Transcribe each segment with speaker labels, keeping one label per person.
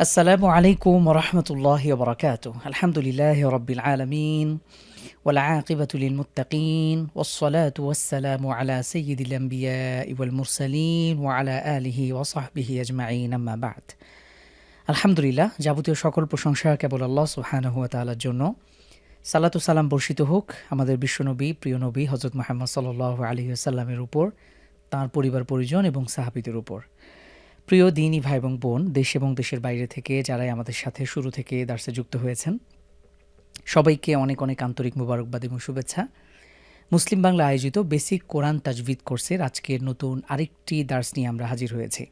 Speaker 1: السلام عليكم ورحمة الله وبركاته الحمد لله رب العالمين والعاقبة للمتقين والصلاة والسلام على سيد الأنبياء والمرسلين وعلى آله وصحبه أجمعين أما بعد আলহামদুলিল্লাহ যাবতীয় সকল প্রশংসা কেবল আল্লাহ সুবহানাহু ওয়া তাআলার জন্য সালাতু সালাম বর্ষিত হোক আমাদের বিশ্বনবী প্রিয় নবী হজরত মোহাম্মদ সাল্লাল্লাহু আলাইহি ওয়াসাল্লামের উপর তার পরিবার পরিজন এবং সাহাবীদের উপর প্রিয় দিনী ভাই এবং বোন, দেশ এবং দেশের বাইরে থেকে যারাই আমাদের সাথে শুরু থেকে দার্সে যুক্ত হয়েছেন, সবাইকে অনেক অনেক আন্তরিক মুবারকবাদ এবং শুভেচ্ছা। মুসলিম বাংলা আয়োজিত বেসিক কোরআন তাজভিদ কোর্সের আজকের নতুন আরেকটি দার্স নিয়ে আমরা হাজির হয়েছি।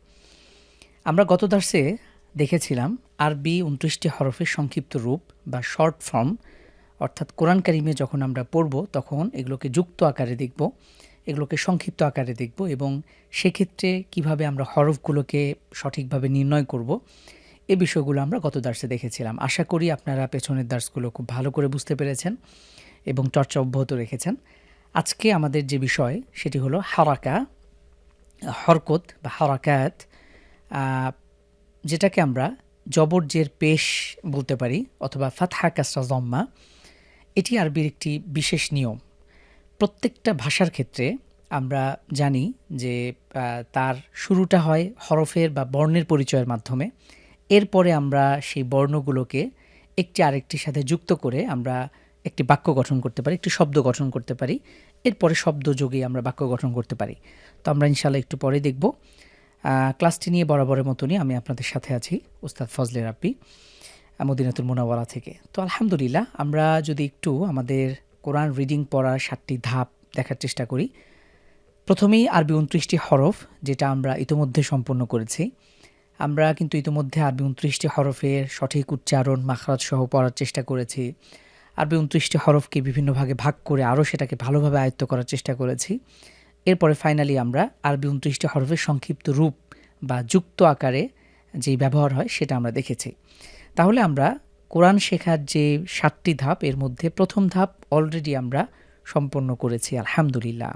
Speaker 1: আমরা গত দার্সে দেখেছিলাম আরবি উনত্রিশটি হরফের সংক্ষিপ্ত রূপ বা শর্ট ফর্ম, অর্থাৎ কোরআন কারিমে যখন আমরা পড়ব, তখন এগুলোকে যুক্ত আকারে দেখব। এগুলোকে সংক্ষিপ্ত আকারে দেখব এবং সেক্ষেত্রে কীভাবে আমরা হরফগুলোকে সঠিকভাবে নির্ণয় করব, এ বিষয়গুলো আমরা গত দার্সে দেখেছিলাম। আশা করি আপনারা পেছনের দার্সগুলো খুব ভালো করে বুঝতে পেরেছেন এবং চর্চা অব্যাহত রেখেছেন। আজকে আমাদের যে বিষয়, সেটি হলো হারাকা, হরকত বা হারাকাত যেটাকে আমরা জবরজের পেশ বলতে পারি অথবা ফাতহা কাসরা জম্মা। এটি আরবির একটি বিশেষ নিয়ম। প্রত্যেকটা ভাষার ক্ষেত্রে আমরা জানি যে তার শুরুটা হয় হরফের বা বর্ণের পরিচয়ের মাধ্যমে। এরপরে আমরা সেই বর্ণগুলোকে একটি আরেকটির সাথে যুক্ত করে আমরা একটি বাক্য গঠন করতে পারি একটি শব্দ গঠন করতে পারি। এরপরে শব্দ যোগে আমরা বাক্য গঠন করতে পারি। তো আমরা ইনশাল্লাহ একটু পরে দেখব। ক্লাসটি নিয়ে বরাবরের মতনই আমি আপনাদের সাথে আছি উস্তাদ ফজলে আহ, মদিনাতুল মুনাওয়ারা থেকে। তো আলহামদুলিল্লাহ আমরা যদি একটু আমাদের কোরআন রিডিং পড়ার সাতটি ধাপ দেখার চেষ্টা করি। প্রথমেই আরবি উনত্রিশটি হরফ, যেটা আমরা ইতোমধ্যে সম্পন্ন করেছি। আমরা কিন্তু ইতোমধ্যে আরবি উনত্রিশটি হরফের সঠিক উচ্চারণ, মাখরাজ সহ পড়ার চেষ্টা করেছি। আরবি উনত্রিশটি হরফকে বিভিন্ন ভাগে ভাগ করে আরও সেটাকে ভালোভাবে আয়ত্ত করার চেষ্টা করেছি। এরপরে ফাইনালি আমরা আরবি উনত্রিশটি হরফের সংক্ষিপ্ত রূপ বা যুক্ত আকারে যেই ব্যবহার হয় সেটা আমরা দেখেছি। তাহলে আমরা কোরআন শেখার যে সাতটি ধাপ, এর মধ্যে প্রথম ধাপ অলরেডি আমরা সম্পন্ন করেছি, আলহামদুলিল্লাহ।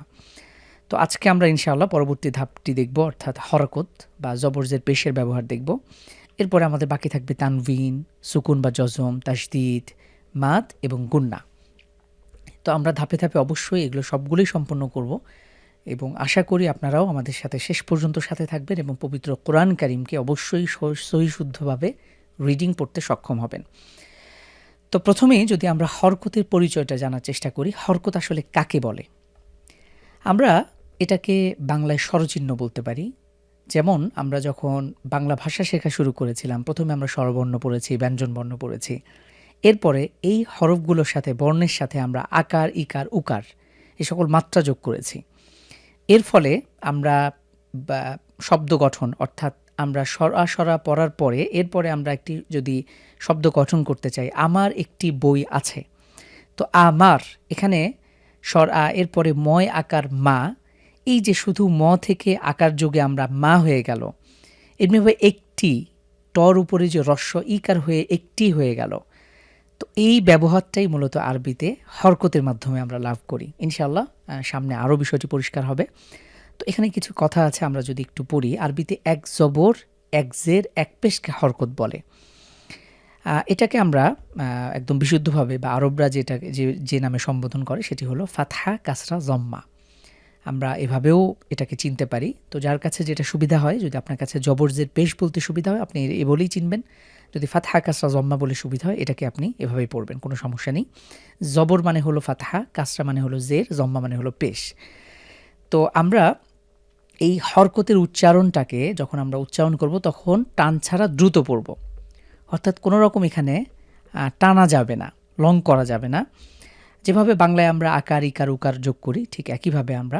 Speaker 1: তো আজকে আমরা ইনশাআল্লাহ পরবর্তী ধাপটি দেখব, অর্থাৎ হরকত বা জবরজের পেশের ব্যবহার দেখব। এরপরে আমাদের বাকি থাকবে তানভিন, সুকুন বা জজম তাসদিদ মাত এবং গুন্না। তো আমরা ধাপে ধাপে অবশ্যই এগুলো সবগুলোই সম্পন্ন করব এবং আশা করি আপনারাও আমাদের সাথে শেষ পর্যন্ত সাথে থাকবেন এবং পবিত্র কোরআন কারিমকে অবশ্যই সহিশুদ্ধভাবে রিডিং পড়তে সক্ষম হবেন। তো প্রথমেই যদি আমরা হরকতের পরিচয়টা জানার চেষ্টা করি, হরকত আসলে কাকে বলে? আমরা এটাকে বাংলায় স্বরচিহ্ন বলতে পারি। যেমন আমরা যখন বাংলা ভাষা শেখা শুরু করেছিলাম, প্রথমে আমরা স্বরবর্ণ পড়েছি, ব্যঞ্জনবর্ণ পড়েছি। এরপরে এই হরফগুলোর সাথে, বর্ণের সাথে আমরা আকার, ইকার, উকার এ সকল মাত্রা যোগ করেছি। এর ফলে আমরা শব্দ গঠন অর্থাৎ আমরা সরা সরা পড়ার পরে, এরপরে আমরা একটি যদি শব্দ গঠন করতে চাই, আমার একটি বই আছে। তো আমার, এখানে স্বর আ এরপরে ময় আকার মা, এই যে শুধু ম থেকে আকার যোগে আমরা মা হয়ে গেল এমনিভাবে একটি, টর উপরে যে রস্য, ইকার হয়ে একটি হয়ে গেল। তো এই ব্যবহারটাই মূলত আরবিতে হরকতের মাধ্যমে আমরা লাভ করি। ইনশাল্লাহ সামনে আরও বিষয়টি পরিষ্কার হবে। তো এখানে কিছু কথা আছে, আমরা যদি একটু পড়ি। আরবিতে এক জবর, এক জের, এক পেশকে হরকত বলে। এটাকে আমরা একদম বিশুদ্ধভাবে বা আরবরা যেটা, যে যে নামে সম্বোধন করে সেটি হলো ফাতহা, কাসরা, জম্মা। আমরা এভাবেও এটাকে চিনতে পারি। তো যার কাছে যেটা সুবিধা হয়, যদি আপনার কাছে জবরজের পেশ বলতে সুবিধা হয়, আপনি এ বলেই চিনবেন। যদি ফাতহা, কাসরা, জম্মা বলে সুবিধা হয়, এটাকে আপনি এভাবেই পড়বেন, কোনো সমস্যা নেই। জবর মানে হলো ফাতহা, কাসরা মানে হলো জের, জম্মা মানে হলো পেশ। তো আমরা এই হরকতের উচ্চারণটাকে যখন আমরা উচ্চারণ করব, তখন টান ছাড়া দ্রুত পড়ব। অর্থাৎ কোনো রকম এখানে টানা যাবে না, লং করা যাবে না। যেভাবে বাংলায় আমরা আকার, ইকার, উকার যোগ করি, ঠিক একইভাবে আমরা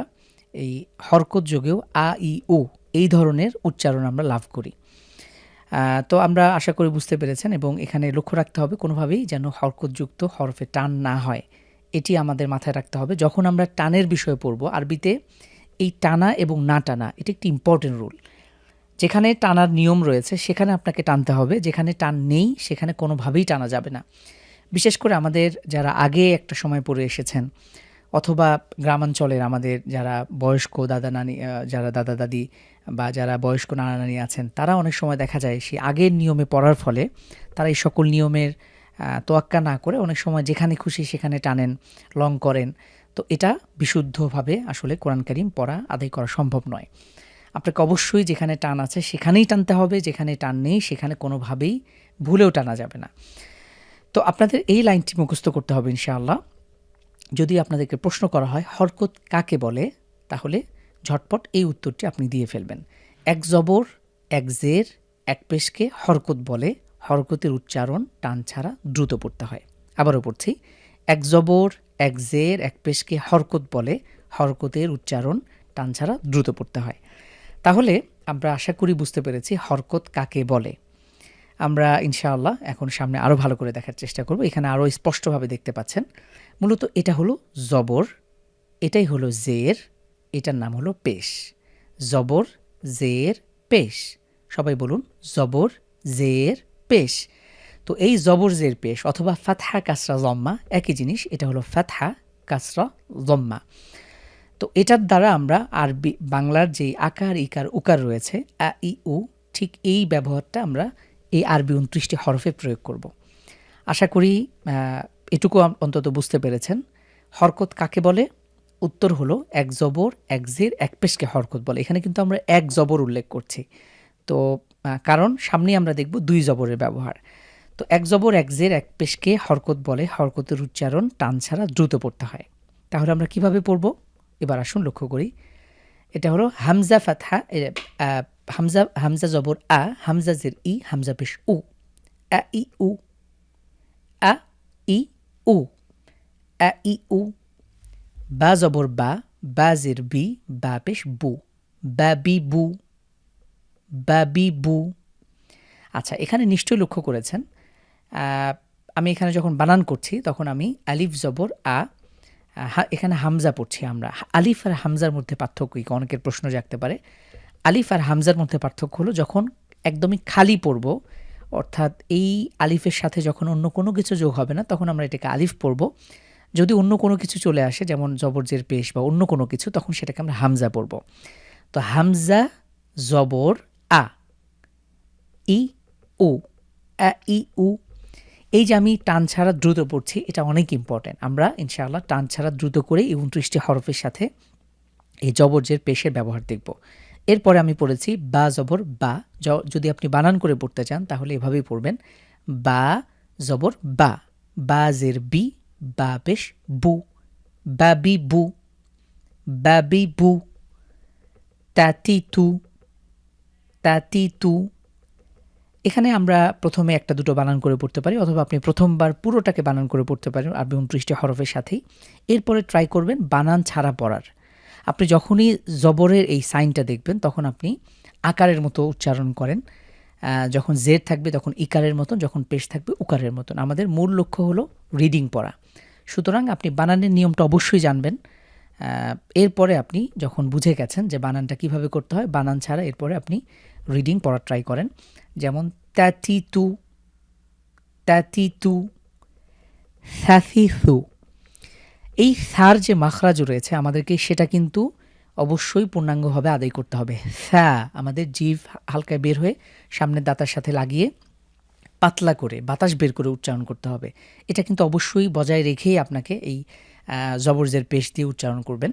Speaker 1: এই হরকত যোগেও আ, ই ও এই ধরনের উচ্চারণ আমরা লাভ করি। তো আমরা আশা করি বুঝতে পেরেছেন এবং এখানে লক্ষ্য রাখতে হবে কোনোভাবেই যেন হরকতযুক্ত হরফে টান না হয়। এটি আমাদের মাথায় রাখতে হবে। যখন আমরা টানের বিষয়ে পড়ব, আরবিতে এই টানা এবং না টানা, এটি একটি ইম্পর্টেন্ট রুল যেখানে টানার নিয়ম রয়েছে, সেখানে আপনাকে টানতে হবে। যেখানে টান নেই, সেখানে কোনোভাবেই টানা যাবে না। বিশেষ করে আমাদের যারা আগে একটা সময় পড়ে এসেছেন, অথবা গ্রামাঞ্চলের আমাদের যারা বয়স্ক দাদা নানি যারা দাদা দাদি বা যারা বয়স্ক নানা নানি আছেন, তারা অনেক সময় দেখা যায় সেই আগের নিয়মে পড়ার ফলে তারা এই সকল নিয়মের তোয়াক্কা না করে অনেক সময় যেখানে খুশি সেখানে টানেন, লং করেন। তো এটা বিশুদ্ধভাবে আসলে কোরআন কারিম পড়া আদায় করা সম্ভব নয়। আপনাকে অবশ্যই যেখানে টান আছে সেখানেই টানতে হবে, যেখানে টান নেই সেখানে কোনোভাবেই ভুলেও টানা যাবে না। তো আপনাদের এই লাইনটি মুখস্থ করতে হবে ইনশাআল্লাহ। যদি আপনাদেরকে প্রশ্ন করা হয়, হরকত কাকে বলে? তাহলে ঝটপট এই উত্তরটি আপনি দিয়ে ফেলবেন। এক জবর, এক জের, এক পেশকে হরকত বলে, হরকতের উচ্চারণ টান ছাড়া দ্রুত পড়তে হয়। আবারও পড়ছি। এক জবর এক জের, এক পেশকে হরকত বলে। হরকতের উচ্চারণ টান ছাড়া দ্রুত পড়তে হয়। তাহলে আমরা আশা করি বুঝতে পেরেছি হরকত কাকে বলে। আমরা ইনশাআল্লাহ এখন সামনে আরও ভালো করে দেখার চেষ্টা করব। এখানে আরও স্পষ্টভাবে দেখতে পাচ্ছেন। মূলত এটা হলো জবর, এটাই হলো জের, এটার নাম হলো পেশ। জবর, জের, পেশ। সবাই বলুন, জবর, জের, পেশ। তো এই জবর জের পেশ অথবা ফাতহা কাসরা জম্মা, একই জিনিস, এটা হলো ফাতহা কাসরা জম্মা। তো এটার দ্বারা আমরা আরবি, বাংলার যে আকার, ইকার, উকার রয়েছে, আ, ই, উ, ঠিক এই ব্যবহারটা আমরা এই আরবি উনত্রিশটি হরফে প্রয়োগ করব। আশা করি এটুকু অন্তত বুঝতে পেরেছেন। হরকত কাকে বলে? উত্তর হলো এক জবর, এক জের, এক পেশকে হরকত বলে। এখানে কিন্তু আমরা এক জবর উল্লেখ করছি। তো কারণ সামনেই আমরা দেখব দুই জবরের ব্যবহার। তো এক জবর, এক জের, এক পেশকে হরকত বলে, হরকতের উচ্চারণ টান ছাড়া দ্রুত পড়তে হয়। তাহলে আমরা কীভাবে পড়ব? এবার আসুন লক্ষ্য করি। এটা হলো হামজা ফাতহা হামজা হামজা জবর আ, হামজা জের ই, হামজা পেশ উ। আ, ই, উ। আ, ই, উ। আ, ই, উ। বা জবর বা বা জের বি, বা পেশ বু। বা বি বু। বা বি বু। আচ্ছা এখানে নিশ্চয়ই লক্ষ্য করেছেন আমি এখানে যখন বানান করছি, তখন আমি আলিফ জবর, আ এখানে হামজা পড়ছি আমরা। আলিফ আর হামজার মধ্যে পার্থক্য কি? অনেকের প্রশ্ন জাগতে পারে। আলিফ আর হামজার মধ্যে পার্থক্য হলো যখন একদমই খালি পড়ব, অর্থাৎ এই আলিফের সাথে যখন অন্য কোনো কিছু যোগ হবে না, তখন আমরা এটাকে আলিফ পড়ব। যদি অন্য কোনো কিছু চলে আসে, যেমন জবরজের পেশ বা অন্য কোনো কিছু, তখন সেটাকে আমরা হামজা পড়ব। তো হামজা, জবর, আ, ই, উ, আ, ই, উ এই যে আমি টান ছাড়া দ্রুত পড়ছি, এটা অনেক ইম্পর্ট্যান্ট আমরা, ইনশাআল্লাহ, টান ছাড়া দ্রুত করে এই উনত্রিশটি হরফের সাথে এই জবরজের পেশের ব্যবহার দেখব। এরপরে আমি পড়েছি, বা জবর, বা। যদি আপনি বানান করে পড়তে চান, তাহলে এভাবেই পড়বেন। বা, জবর, বা। বা জের বি, বা পেশ বু। বা বি বু। বাবি, বু। তাতি তু। তাতি তু। এখানে আমরা প্রথমে একটা দুটো বানান করে পড়তে পারি, অথবা আপনি প্রথমবার পুরোটাকে বানান করে পড়তে পারেন আরবি উনত্রিশটি হরফের সাথেই। এরপরে ট্রাই করবেন বানান ছাড়া পড়ার। আপনি যখনই জবরের এই সাইনটা দেখবেন, তখন আপনি আকারের মতো উচ্চারণ করেন। যখন জের থাকবে, তখন ইকারের মতন, যখন পেশ থাকবে, উকারের মতন। আমাদের মূল লক্ষ্য হলো রিডিং পড়া। সুতরাং আপনি বানানের নিয়মটা অবশ্যই জানবেন। এরপরে আপনি যখন বুঝে গেছেন যে বানানটা কীভাবে করতে হয়, বানান ছাড়া এরপরে আপনি রিডিং পড়ার ট্রাই করেন। যেমন তাতি তু তাতি তু থু এই স্যার যে মাখরাজ রয়েছে আমাদেরকে, সেটা কিন্তু অবশ্যই পূর্ণাঙ্গভাবে আদায় করতে হবে। স্যা আমাদের জিভ হালকা বের হয়ে সামনের দাঁতার সাথে লাগিয়ে পাতলা করে, বাতাস বের করে উচ্চারণ করতে হবে। এটা কিন্তু অবশ্যই বজায় রেখেই আপনাকে এই জবরজের পেশ দিয়ে উচ্চারণ করবেন।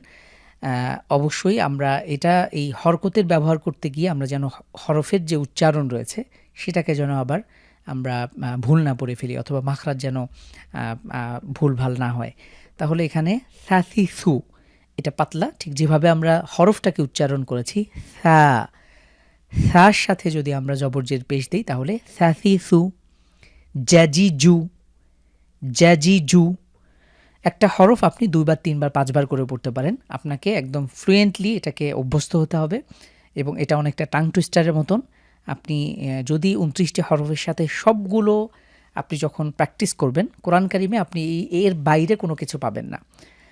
Speaker 1: অবশ্যই আমরা এটা এই হরকতের ব্যবহার করতে গিয়ে আমরা যেন হরফের যে উচ্চারণ রয়েছে সেটাকে যেন আবার আমরা ভুল না পড়ে ফেলি অথবা মাখরাজ যেন আহ, ভুলভাল না হয়। তাহলে এখানে সাথিসু এটা পাতলা ঠিক যেভাবে আমরা হরফটাকে উচ্চারণ করেছি সা। সার সাথে যদি আমরা জবরজের পেশ দিই তাহলে স্যাসি সু জ্যাজি জু জ্যাজিজু জ্যাজিজু একটা হরফ আপনি দুইবার, তিনবার, পাঁচবার করে পড়তে পারেন। আপনাকে একদম ফ্লুয়েন্টলি এটাকে অভ্যস্ত হতে হবে এবং এটা অনেকটা টাং টুইস্টারের মতন। আপনি যদি উনত্রিশটি হরফের সাথে সবগুলো আপনি যখন প্র্যাকটিস করবেন, কোরআন কারিমে আপনি এর বাইরে কোনো কিছু পাবেন না।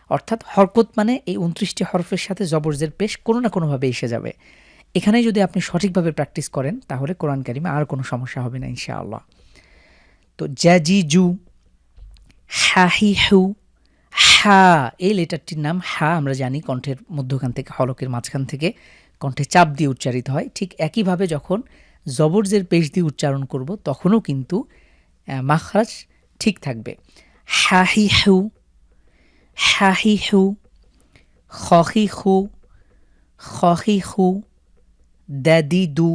Speaker 1: অর্থাৎ হরকত মানে এই উনত্রিশটি হরফের সাথে জবরজের পেশ কোনো না কোনোভাবে এসে যাবে। এখানে যদি আপনি সঠিকভাবে প্র্যাকটিস করেন, তাহলে কোরআন কারিমে আর কোনো সমস্যা হবে না ইনশাআল্লাহ। তো জ্যাজিজু হাহিহু হা এই লেটারটির নাম হা আমরা জানি কণ্ঠের মধ্যখান থেকে, হলকের মাঝখান থেকে। কণ্ঠে চাপ দিয়ে উচ্চারিত হয়। ঠিক একইভাবে যখন জবরজের পেশ দিয়ে উচ্চারণ করব, তখনও কিন্তু মাখরাজ ঠিক থাকবে। হাহি হু হাহি হু খহি হু খহি হু দ্যাদি দু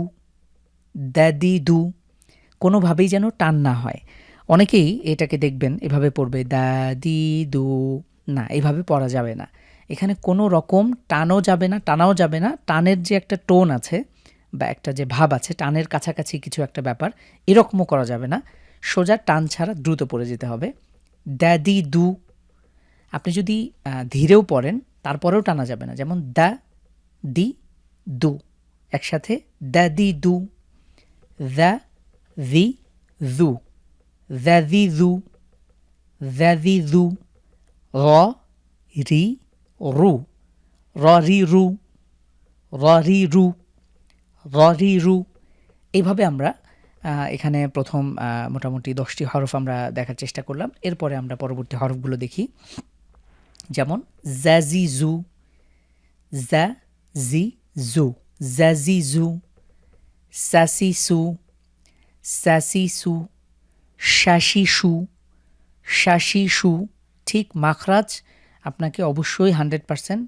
Speaker 1: দ্যাদি দু কোনোভাবেই যেন টান না হয়। অনেকেই এটাকে দেখবেন, এভাবে পড়বে দাদি দু না, এভাবে পড়া যাবে না। এখানে কোনো রকম টানও যাবে না, টানাও যাবে না। টানের যে একটা টোন আছে বা একটা যে ভাব আছে, টানের কাছাকাছি কিছু একটা ব্যাপার, এরকমও করা যাবে না। সোজা টান ছাড়া দ্রুত পড়ে যেতে হবে। দ্যাদি দু আপনি যদি ধীরেও পড়েন, তারপরেও টানা যাবে না। যেমন দ্য দি দু। একসাথে দ্য দি। দ্য দি দু। দ্য দি দু। দ্য দি দু। র রি রু র রি রু র রি রু র রি রু এইভাবে আমরা এখানে প্রথম মোটামুটি দশটি হরফ আমরা দেখার চেষ্টা করলাম। এরপরে আমরা পরবর্তী হরফগুলো দেখি। যেমন জ্যাজি জু জ্যা জি জু জ্যাজি জু স্যাসি সু স্যাসি সু শাসি সু শাসি সু ঠিক মাখরাজ আপনাকে অবশ্যই হান্ড্রেড পারসেন্ট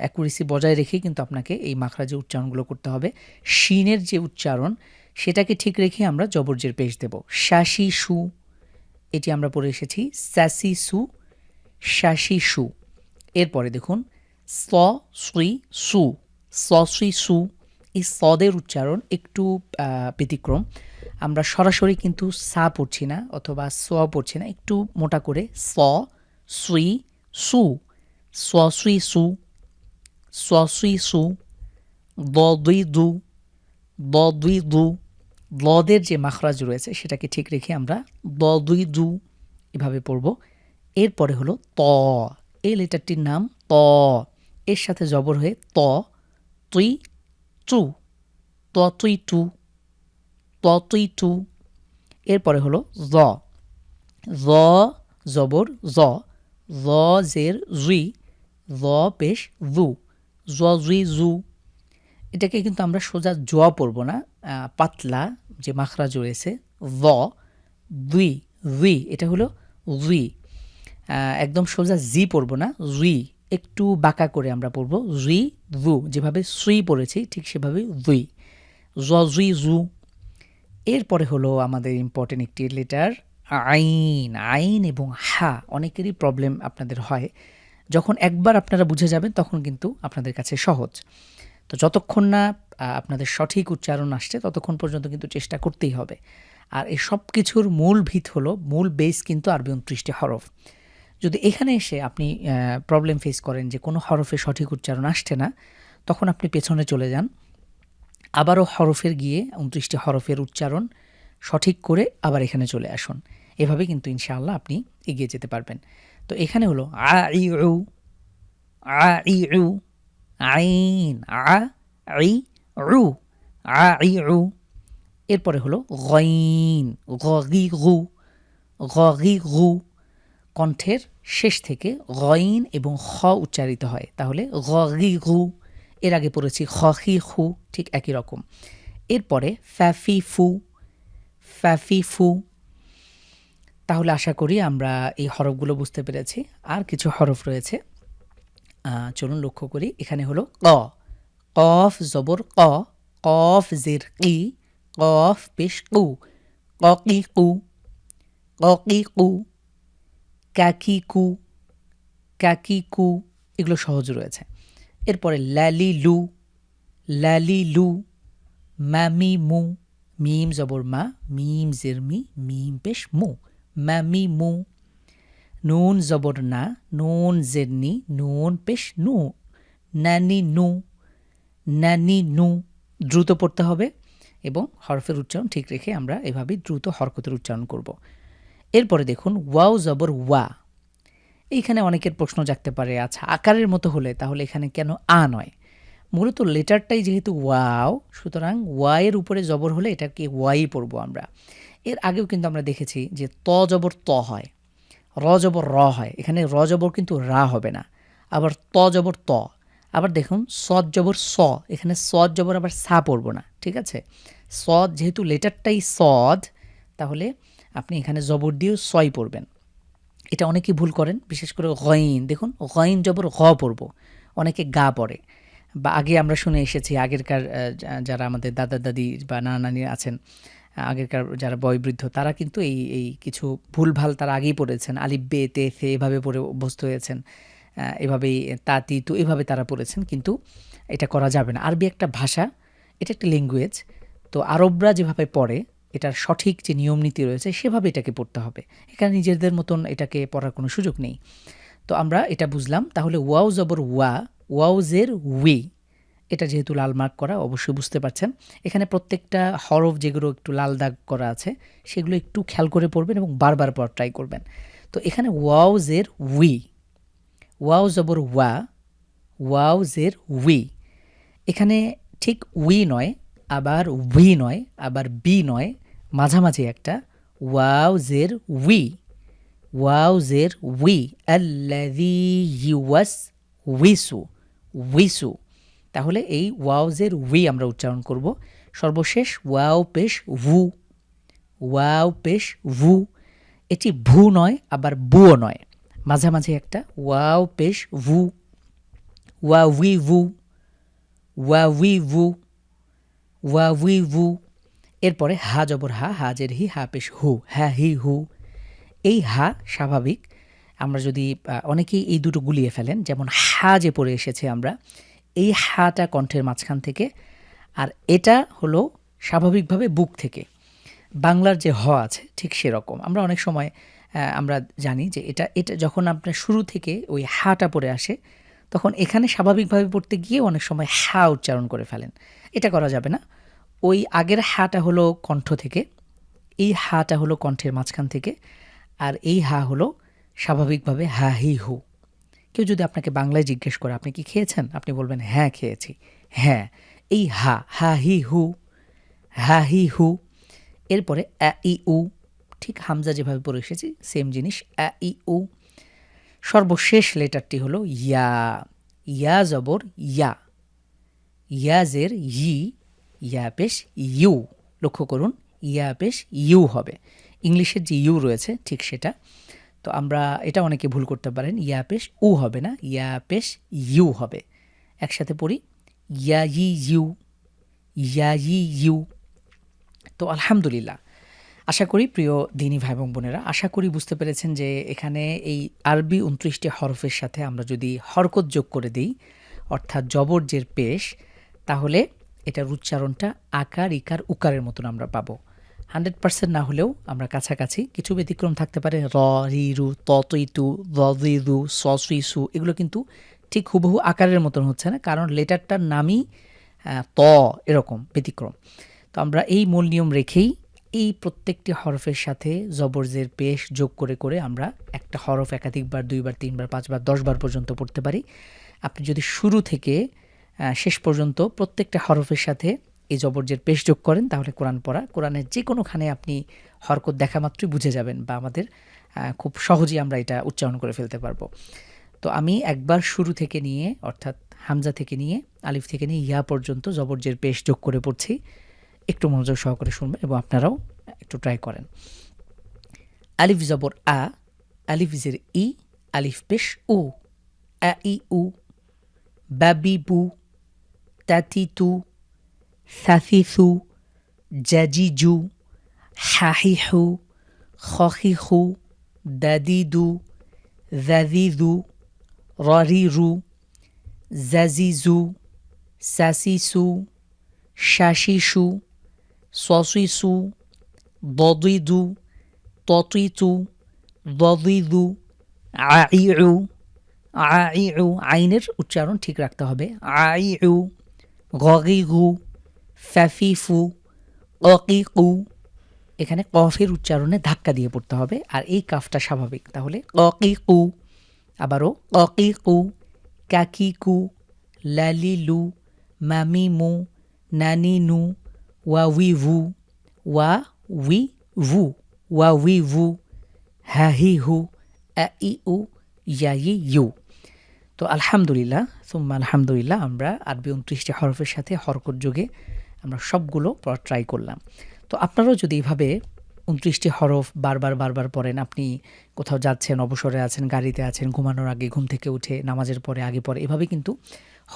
Speaker 1: অ্যাকুরেসি বজায় রেখে কিন্তু আপনাকে এই মাখরাজের উচ্চারণগুলো করতে হবে। শিনের যে উচ্চারণ, সেটাকে ঠিক রেখে আমরা জবরজের পেশ দেব। শাসি সু, এটি আমরা পড়ে এসেছি। স্যাসি সু শাসি সু। এরপরে দেখুন, স শ্রী সু, স শ্রী সু, এই সদের উচ্চারণ একটু ব্যতিক্রম। আমরা সরাসরি কিন্তু সা পড়ছি না অথবা স পড়ছি না, একটু মোটা করে স শ্রী সু স শ্রী সু স শ্রী সু দ দুই দু দ দুই দু লদের যে মাখরাজ রয়েছে সেটাকে ঠিক রেখে আমরা দ দুই দু এভাবে পড়ব। এরপরে হলো ত। এই লেটারটির নাম ত। এর সাথে জবর হয়ে ত, তুই, চু। ত, তুই, টু। ত, তুই, টু। এরপরে হলো জ, জবর, জ। জ জের জুই জ পেশ জু জ জুই জু এটাকে কিন্তু আমরা সোজা জ পড়ব না পাতলা যে মাখরাজ রয়েছে ভ দুই উই এটা হলো উই একদম সোজা জি পড়ব না জুই একটু বাঁকা করে আমরা পড়ব জুই জু যেভাবে সুই পড়েছি ঠিক সেভাবে জুই জ জুই জু এরপরে হলো আমাদের ইম্পর্টেন্ট একটি লেটার আইন আইন এবং হা অনেকেরই প্রবলেম আপনাদের হয়। যখন একবার আপনারা বুঝে যাবেন, তখন কিন্তু আপনাদের কাছে সহজ। তো যতক্ষণ না আপনাদের সঠিক উচ্চারণ আসছে, ততক্ষণ পর্যন্ত কিন্তু চেষ্টা করতেই হবে। আর এই সব কিছুর মূল ভিত হলো, মূল বেস কিন্তু আরবি উনত্রিশটি হরফ। যদি এখানে এসে আপনি প্রবলেম ফেস করেন যে কোনো হরফে সঠিক উচ্চারণ আসছে না, তখন আপনি পেছনে চলে যান। আবারও হরফের গিয়ে উনত্রিশটি হরফের উচ্চারণ সঠিক করে আবার এখানে চলে আসুন। এভাবে কিন্তু ইনশাআল্লাহ আপনি এগিয়ে যেতে পারবেন। তো এখানে হলো আইন আ ই উ এরপরে হলো গইন গি গু গি গু কণ্ঠের শেষ থেকে গইন এবং খ উচ্চারিত হয়। তাহলে গি গু এর আগে পড়েছি খ হু ঠিক একই রকম। এরপরে ফ্যাফি ফু ফ্যাফি ফু তাহলে আশা করি আমরা এই হরফগুলো বুঝতে পেরেছি। আর কিছু হরফ রয়েছে। চলুন লক্ষ্য করি। এখানে হলো ক। কফ জবর ক। কফ জের কি। কফ পেশ কু। ককি কু। ককি কু। ক্যাকি কু। ক্যাকি কু। এগুলো সহজ রয়েছে। এরপরে ল্যালি লু। ল্যালি লু। ম্যামি মু। মিম জবর মা। মিম জের মি। মিম পেশ মু। ম্যামি মু। নুন জবর না, নুন জেরনি, নুন পেশ নু। নানি নু নানি নু, দ্রুত পড়তে হবে এবং হরফের উচ্চারণ ঠিক রেখে আমরা এভাবেই দ্রুত হরকতের উচ্চারণ করব। এরপরে দেখুন, ওয়াও জবর ওয়া। এইখানে অনেকের প্রশ্ন জাগতে পারে আচ্ছা আকারের মতো হলে তাহলে এখানে কেন আ নয়? মূলত লেটারটাই যেহেতু ওয়াও, সুতরাং ওয়াইয়ের উপরে জবর হলে এটাকে ওয়াই পড়ব আমরা। এর আগেও কিন্তু আমরা দেখেছি যে ত জবর ত হয়, র জবর র হয়। এখানে র জবর কিন্তু রা হবে না। আবার ত জবর ত। আবার দেখুন সদ জবর স। এখানে সদ জবর আবার সা পড়ব না, ঠিক আছে? সদ যেহেতু লেটারটাই সদ তাহলে আপনি এখানে জবর দিয়েও সয় পড়বেন। এটা অনেকেই ভুল করেন, বিশেষ করে গইন। দেখুন, গইন জবর গ পড়ব, অনেকে গা পড়ে। বা আগে আমরা শুনে এসেছি আগেরকার যারা আমাদের দাদা দাদি বা নানা নানি আছেন আগেরকার যারা বয়বৃদ্ধ, তারা কিন্তু এই এই কিছু ভুলভাল তারা আগেই পড়েছেন। আলিফ বে, তে ফে এভাবে পড়ে অভ্যস্ত হয়েছেন এভাবেই তাতি তু এভাবে তারা পড়েছেন, কিন্তু এটা করা যাবে না। আরবি একটা ভাষা, এটা একটা ল্যাঙ্গুয়েজ, তো আরবরা যেভাবে পড়ে, এটার সঠিক যে নিয়ম নীতি রয়েছে, সেভাবে এটাকে পড়তে হবে। এখানে নিজেদের মতন এটাকে পড়ার কোনো সুযোগ নেই। তো আমরা এটা বুঝলাম, তাহলে ওয়াও জবর ওয়া ওয়াউজের উই এটা যেহেতু লাল মার্ক করা, অবশ্যই বুঝতে পারছেন। এখানে প্রত্যেকটা হরফ যেগুলো একটু লাল দাগ করা আছে, সেগুলো একটু খেয়াল করে পড়বেন এবং বারবার পর ট্রাই করবেন। তো এখানে ওয়াউজের উই, ওয়াও জবর ওয়া ওয়াউজের উই। এখানে ঠিক উই নয়, আবার উই নয়, আবার বি নয়, মাঝামাঝি একটা। ওয়াউজের উই ওয়াউজের উই আল্লাদি ইউয়াস উইসু উইসু। তাহলে এই ওয়াউজের উই আমরা উচ্চারণ করব। সর্বশেষ ওয়াও পেশ ভু। ওয়াও পেশ ভু। এটি ভু নয়, আবার বুও নয়। মাঝামাঝি একটা ওয়াও পেশ ভু। ওয়া উই ভু। ওয়া উই ভু। ওয়া উই ভু। এরপরে হা জবর হা, হাজের হি, হা পেশ হু হ্যা হি হু। এই হা স্বাভাবিক। আমরা যদি অনেকেই এই দুটো গুলিয়ে ফেলেন, যেমন হা যে পড়ে এসেছে আমরা এই হাটা কণ্ঠের মাঝখান থেকে, আর এটা হলো স্বাভাবিকভাবে বুক থেকে। বাংলার যে হ আছে, ঠিক সেরকম। আমরা অনেক সময় আমরা জানি যে এটা এটা যখন আপনার শুরু থেকে ওই হাটা পড়ে আসে, তখন এখানে স্বাভাবিকভাবে পড়তে গিয়ে অনেক সময় হা উচ্চারণ করে ফেলেন। এটা করা যাবে না। ওই আগের হাটা হলো কণ্ঠ থেকে, এই হাটা হলো কণ্ঠের মাঝখান থেকে, আর এই হা হলো স্বাভাবিকভাবে হা হি হু কেউ যদি আপনাকে বাংলায় জিজ্ঞেস করে, আপনি কি খেয়েছেন? আপনি বলবেন হ্যাঁ খেয়েছি। হ্যাঁ এই হা হা, হি, হু, হা, হি, হু, এরপরে অ্যা ই, উ, ঠিক হামজা যেভাবে পড়ে এসেছি, সেম জিনিস অ্যা ই, উ, সর্বশেষ লেটারটি হলো ইয়া ইয়া জবর, ইয়া ইয়াজের ই, ইয়া পেশ, ইউ, লক্ষ্য করুন, ইয়া পেশ, ইউ হবে। ইংলিশের যে ইউ রয়েছে, ঠিক সেটা। তো আমরা এটা অনেকে ভুল করতে পারেন, ইয়া পেশ উ হবে না, ইয়া পেশ ইউ হবে। একসাথে পড়ি, ইয়া ই ইউ, ইয়া ই ইউ। তো আলহামদুলিল্লাহ। আশা করি প্রিয় দিনী ভাই বোন বোনেরা, আশা করি বুঝতে পেরেছেন যে এখানে এই আরবি উনত্রিশটি হরফের সাথে আমরা যদি হরকত যোগ করে দিই, অর্থাৎ জবর জের পেশ, তাহলে এটার উচ্চারণটা আকার, ইকার, উকারের মতন আমরা পাবো। হান্ড্রেড পার্সেন্ট না হলেও আমরা কাছাকাছি কিছু ব্যতিক্রম থাকতে পারে। র, রি, রু ততইতু রু সু এগুলো কিন্তু ঠিক হুবহু আকারের মতন হচ্ছে না, কারণ লেটারটার নামই ত এরকম ব্যতিক্রম। তো আমরা এই মূল নিয়ম রেখেই এই প্রত্যেকটি হরফের সাথে জবরজের পেশ যোগ করে করে আমরা একটা হরফ একাধিকবার, দুইবার, তিনবার, পাঁচবার, দশবার পর্যন্ত পড়তে পারি। আপনি যদি শুরু থেকে শেষ পর্যন্ত প্রত্যেকটা হরফের সাথে এই জবরজের পেশ যোগ করেন, তাহলে কোরআন পড়া, কোরআনের যে কোনোখানে আপনি হরকত দেখা মাত্রই বুঝে যাবেন বা আমাদের খুব সহজেই আমরা এটা উচ্চারণ করে ফেলতে পারব। তো আমি একবার শুরু থেকে নিয়ে, অর্থাৎ হামজা থেকে নিয়ে, আলিফ থেকে নিয়ে ইয়া পর্যন্ত জবরজের পেশ যোগ করে পড়ছি। একটু মনোযোগ সহকারে শুনবেন এবং আপনারাও একটু ট্রাই করেন। আলিফ জবর আ, আলিফ জের ই, আলিফ পেশ উ। আ, ই, উ। বাবি, বু। তাতি, তু। সাফিসু জাজিজু হাহিহু খহিহু দাদিদু জাজিজু ররিরু জাজিজু সাসিসু শাশিসু সসিসু দদিদু ততিতু দদিদু আইউ আইউ আইনের উচ্চারণ ঠিক রাখতে হবে। আইউ গগিগু ফ্যাফিফু, অকিকু, এখানে কফের উচ্চারণে ধাক্কা দিয়ে পড়তে হবে, আর এই কাফটা স্বাভাবিক। তাহলে অকিকু, আবারও অকিকু কাকিকু লালিলু মামিমু নানিনু ওয়াউইভু ওয়া উই ভু ওয়াউইভু, হ্যাহিহু আ ই উ ইয়াই ইউ তো আলহামদুলিল্লাহ, সুম্মা আলহামদুলিল্লাহ, আমরা আরবি উনত্রিশটি হরফের সাথে হরকত যোগে আমরা সবগুলো পড়া ট্রাই করলাম। তো আপনারাও যদি এভাবে উনত্রিশটি হরফ বারবার বারবার পড়েন, আপনি কোথাও যাচ্ছেন, অবসরে আছেন, গাড়িতে আছেন, ঘুমানোর আগে ঘুম থেকে উঠে, নামাজের পরে, আগে পরে, এভাবে কিন্তু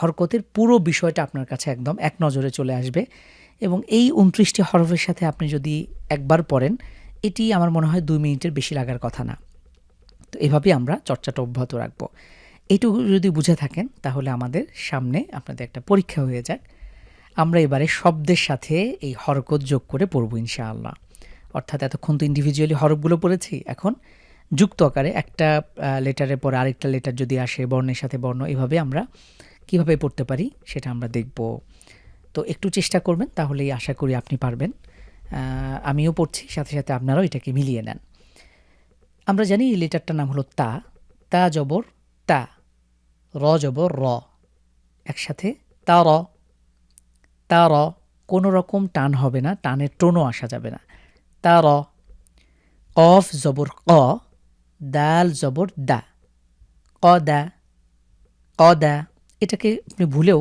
Speaker 1: হরকতের পুরো বিষয়টা আপনার কাছে একদম এক নজরে চলে আসবে। এবং এই উনত্রিশটি হরফের সাথে আপনি যদি একবার পড়েন, এটি আমার মনে হয় দুই মিনিটের বেশি লাগার কথা না। তো এভাবেই আমরা চর্চাটা অব্যাহত রাখব। এইটুকু যদি বুঝে থাকেন, তাহলে আমাদের সামনে আপনাদের একটা পরীক্ষা হয়ে যাক। আমরা এবারে শব্দের সাথে এই হরকত যোগ করে পড়ব ইনশাআল্লাহ। অর্থাৎ এতক্ষণ তো ইন্ডিভিজুয়ালি হরফগুলো পড়েছি, এখন যুক্ত আকারে একটা লেটারের পরে আরেকটা লেটার যদি আসে, বর্ণের সাথে বর্ণ, এভাবে আমরা কীভাবে পড়তে পারি সেটা আমরা দেখব। তো একটু চেষ্টা করবেন, তাহলেই আশা করি আপনি পারবেন। আমিও পড়ছি, সাথে সাথে আপনারাও এটাকে মিলিয়ে নেন। আমরা জানি এই লেটারটার নাম হলো তা। তা জবর তা, র জবর র। একসাথে তা, র। তা র কোনো রকম টান হবে না, টানের টোনও আসা যাবে না। তা র কফ জবর ক, দাল জবর দা। ক দা ক দা, এটাকে আপনি ভুলেও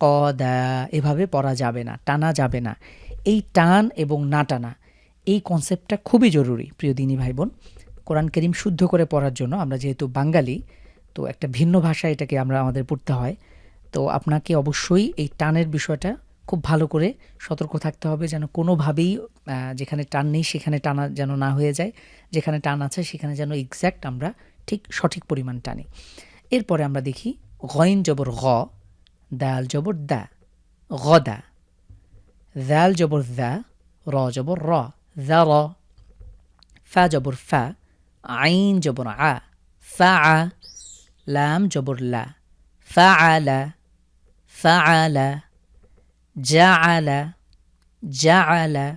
Speaker 1: ক দা এভাবে পড়া যাবে না, টানা যাবে না। এই টান এবং না টানা, এই কনসেপ্টটা খুবই জরুরি, প্রিয় দিনী ভাই বোন কোরআন করিম শুদ্ধ করে পড়ার জন্য, আমরা যেহেতু বাঙালি, তো একটা ভিন্ন ভাষা এটাকে আমরা আমাদের পড়তে হয়। তো আপনাকে অবশ্যই এই টানের বিষয়টা খুব ভালো করে সতর্ক থাকতে হবে যেন কোনোভাবেই যেখানে টান নেই সেখানে টানা যেন না হয়ে যায়। যেখানে টান আছে সেখানে যেন এক্স্যাক্ট আমরা ঠিক সঠিক পরিমাণ টানি। এরপরে আমরা দেখি গইন জবর গ, দাল জবর দা র জবর র ফা জবর ফা, আইন জবর আ, ফা আ, লাম জবর লা। ফা আলা ফা আলা জা আলা জা আলা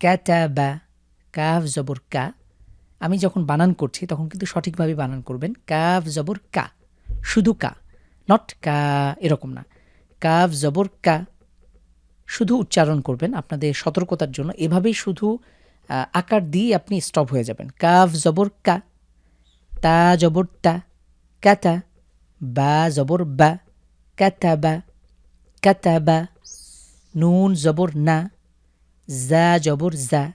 Speaker 1: কাতাবা কাফ জবর কা আমি যখন বানান করছি তখন কিন্তু সঠিকভাবে বানান করবেন। কাফ জবর কা। শুধু কা নট কা, এরকম না। কাফ জবর কা। শুধু উচ্চারণ করবেন আপনাদের সতর্কতার জন্য। এভাবেই শুধু আকার দিয়ে আপনি স্টপ হয়ে যাবেন। কাফ জবর কা, তা জবর তা কাতা বা জবর বা কাতাবা কাতাবা নুন জবর না জা জবর জা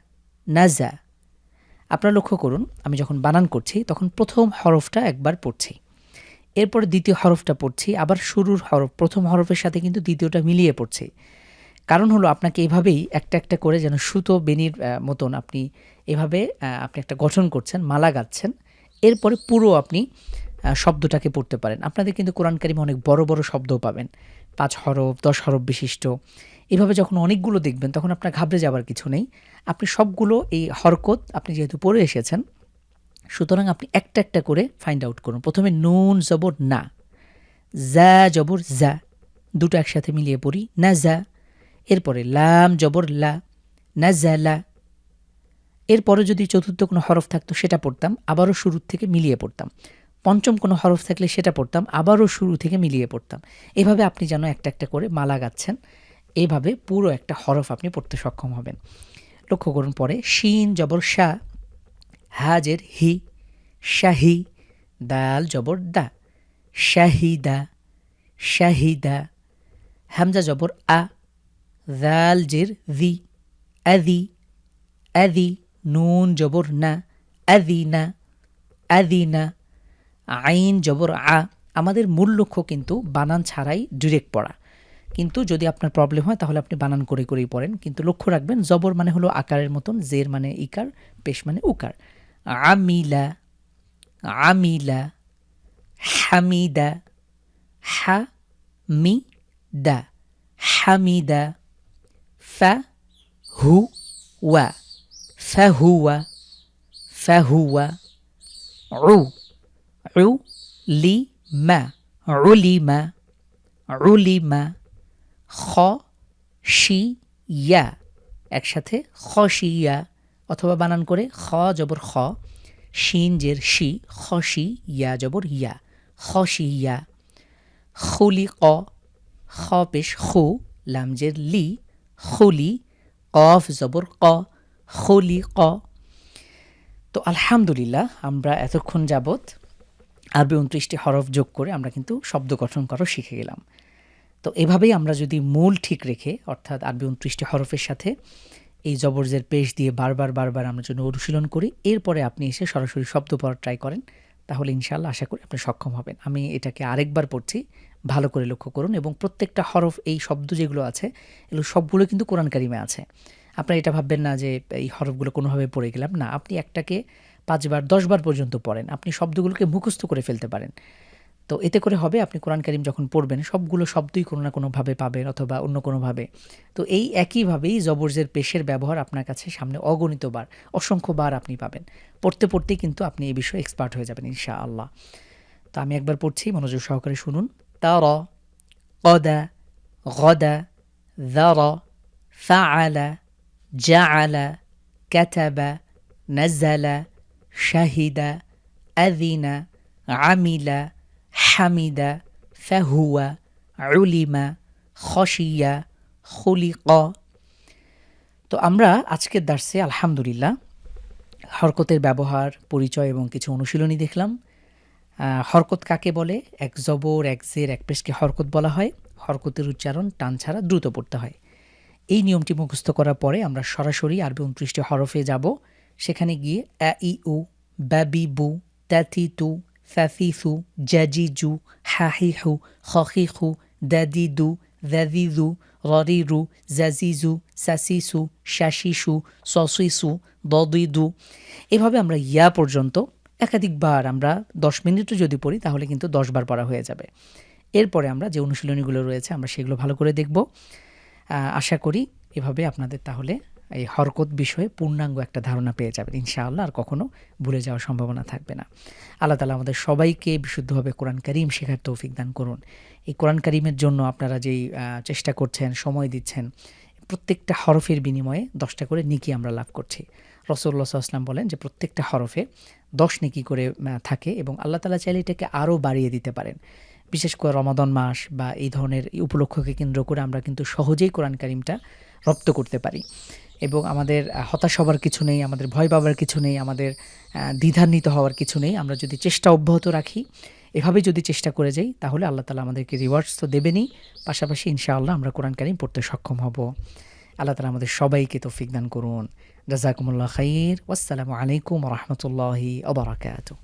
Speaker 1: নাজা আপনারা লক্ষ্য করুন, আমি যখন বানান করছি, তখন প্রথম হরফটা একবার পড়ছি। এরপরে দ্বিতীয় হরফটা পড়ছি, আবার শুরুর হরফ, প্রথম হরফের সাথে কিন্তু দ্বিতীয়টা মিলিয়ে পড়ছি। কারণ হলো আপনাকে এভাবেই একটা একটা করে যেন সুতো, বেনির মতন আপনি এভাবে আপনি একটা গঠন করছেন, মালা গাচ্ছেন এরপরে পুরো আপনি শব্দটাকে পড়তে পারেন। আপনাদের কিন্তু কোরআন কারিমে অনেক বড় বড় শব্দও পাবেন। পাঁচ হরফ, দশ হরফ বিশিষ্ট। এভাবে যখন অনেকগুলো দেখবেন, তখন আপনার ঘাবড়ে যাবার কিছু নেই। আপনি সবগুলো এই হরকত আপনি যেহেতু পড়ে এসেছেন, সুতরাং আপনি একটা একটা করে ফাইন্ড আউট করুন। প্রথমে নুন জবর না, জা জবর জা, দুটো একসাথে মিলিয়ে পড়ি, না জা, এরপরে লাম জবর লা, না জা লা। এরপরে যদি চতুর্থ কোনো হরফ থাকতো, সেটা পড়তাম, আবারও শুরুর থেকে মিলিয়ে পড়তাম। পঞ্চম কোনো হরফ থাকলে সেটা পড়তাম, আবারও শুরু থেকে মিলিয়ে পড়তাম। এভাবে আপনি যেন একটা একটা করে মালা গাচ্ছেন, এভাবে পুরো একটা হরফ আপনি পড়তে সক্ষম হবেন। লক্ষ্য করুন পরে, শিন জবর শাহ হাজের হি, শাহি দাল জবর দা, শাহিদা শাহিদা, হামজা জবর আ দাল জের দি আদি আদি, নুন জবর না, আদিনা আদিনা আইন জবর আ, আমাদের মূল লক্ষ্য কিন্তু বানান ছাড়াই ডিরেক্ট পড়া। কিন্তু যদি আপনার প্রবলেম হয়, তাহলে আপনি বানান করে করেই পড়েন। কিন্তু লক্ষ্য রাখবেন, জবর মানে হলো আকারের মতন, জের মানে ইকার, পেশ মানে উকার। আমিলা আমিলা, হামিদা হা মি দা হামিদা ফা হু ওয়া ফাহুয়া ফাহুয়া উ। উ লি মা উলিমা উলিমা খ শি ইয়া একসাথে খশিয়া অথবা বানান করে খ জবর খ শিন জের শি খশি ইয়া জবর ইয়া খশিয়া খুলি ক খ পেশ খু লামজের লি খুলি কফ জবর ক খুলি ক তো আলহামদুলিল্লাহ, আমরা এতক্ষণ যাবত আরবি উনত্রিশটি হরফ যোগ করে আমরা কিন্তু শব্দ গঠন করা শিখে গেলাম। তো এভাবেই আমরা যদি মূল ঠিক রেখে, অর্থাৎ আরবি উনত্রিশটি হরফের সাথে এই জবরজের পেশ দিয়ে বারবার বারবার আমরা যদি অনুশীলন করি, এরপরে আপনি এসে সরাসরি শব্দ পড়ার ট্রাই করেন, তাহলে ইনশাল্লাহ আশা করি আপনি সক্ষম হবেন। আমি এটাকে আরেকবার পড়ছি, ভালো করে লক্ষ্য করুন এবং প্রত্যেকটা হরফ, এই শব্দ যেগুলো আছে, এগুলো সবগুলো কিন্তু কোরআন কারিমে আছে। আপনারা এটা ভাববেন না যে এই হরফগুলো কোনোভাবে পড়ে গেলাম, না, আপনি একটাকে পাঁচবার দশবার পর্যন্ত পড়েন আপনি শব্দগুলোকে মুখস্থ করে ফেলতে পারেন তো এতে করে হবে আপনি কোরআন কারিম যখন পড়বেন সবগুলো শব্দই কোনো না কোনোভাবে পাবেন অথবা অন্য কোনোভাবে তো এই একইভাবেই জবরজের পেশের ব্যবহার আপনার কাছে সামনে অগণিতবার অসংখ্যবার আপনি পাবেন পড়তে পড়তেই কিন্তু আপনি এই বিষয়ে এক্সপার্ট হয়ে যাবেন ইনশা আল্লাহ তো আমি একবার পড়ছি মনোযোগ সহকারে শুনুন তার কদা গদা ذر فعل جعل كتب نزل শাহিদা আদিনা আমিলা হামিদা ফাহুয়া উলিমা খসিয়া খুলিক তো আমরা আজকের দার্সে, আলহামদুলিল্লাহ, হরকতের ব্যবহার, পরিচয় এবং কিছু অনুশীলনী দেখলাম। হরকত কাকে বলে? এক জবর, এক জের, এক পেশকে হরকত বলা হয়। হরকতের উচ্চারণ টান ছাড়া দ্রুত পড়তে হয়। এই নিয়মটি মুখস্থ করার পরে আমরা সরাসরি আরবি উনত্রিশটি হরফে যাব। সেখানে গিয়ে অ্যা ই, উ ব্যাবি বু ত্যাথি তু ফ্যাফি ফু জ্যাজি জু হ্যাহি হু খি খু দ্যাদি দু দ্যাদি দু ররি রু জ্যাজি জু জ্যাজিজু স্যাসিসু শ্যাশিসু সসিসু দদিদু এভাবে আমরা ইয়া পর্যন্ত একাধিকবার আমরা দশ মিনিটও যদি পড়ি, তাহলে কিন্তু দশবার পড়া হয়ে যাবে। এরপরে আমরা যে অনুশীলনীগুলো রয়েছে, আমরা সেগুলো ভালো করে দেখব। আশা করি এভাবে আপনাদের তাহলে এই হরকত বিষয়ে পূর্ণাঙ্গ একটা ধারণা পেয়ে যাবেন, ইনশাআল্লাহ, আর কখনো ভুলে যাওয়ার সম্ভাবনা থাকবে না। আল্লাহ তালা আমাদের সবাইকে বিশুদ্ধভাবে কোরআন করিম শেখার তৌফিক দান করুন। এই কোরআন করিমের জন্য আপনারা যেই চেষ্টা করছেন, সময় দিচ্ছেন, প্রত্যেকটা হরফের বিনিময়ে দশটা করে নিকি আমরা লাভ করছি। রসুল্লাহ আসলাম বলেন যে, প্রত্যেকটা হরফে দশ নিকি করে থাকে এবং আল্লাহ তালা চাইলে এটাকে আরও বাড়িয়ে দিতে পারেন। বিশেষ করে রমাদন মাস বা এই ধরনের উপলক্ষকে কেন্দ্র করে আমরা কিন্তু সহজেই কোরআন কারিমটা রপ্ত করতে পারি। এবং আমাদের হতাশ হবার কিছু নেই, আমাদের ভয় পাবার কিছু নেই, আমাদের দ্বিধান্বিত হওয়ার কিছু নেই। আমরা যদি চেষ্টা অব্যাহত রাখি এভাবে যদি চেষ্টা করে যাই, তাহলে আল্লাহ তালা আমাদেরকে রিওয়ার্ডস তো দেবেনই। পাশাপাশি ইনশাআল্লাহ আমরা কোরআন কারিম পড়তে সক্ষম হব। আল্লাহ তালা আমাদের সবাইকে তৌফিক দান করুন। জাজাকুমুল্লাহ খাইর। ওয়াসসালামু আলাইকুম রহমতুল্লাহি আবরাকাতু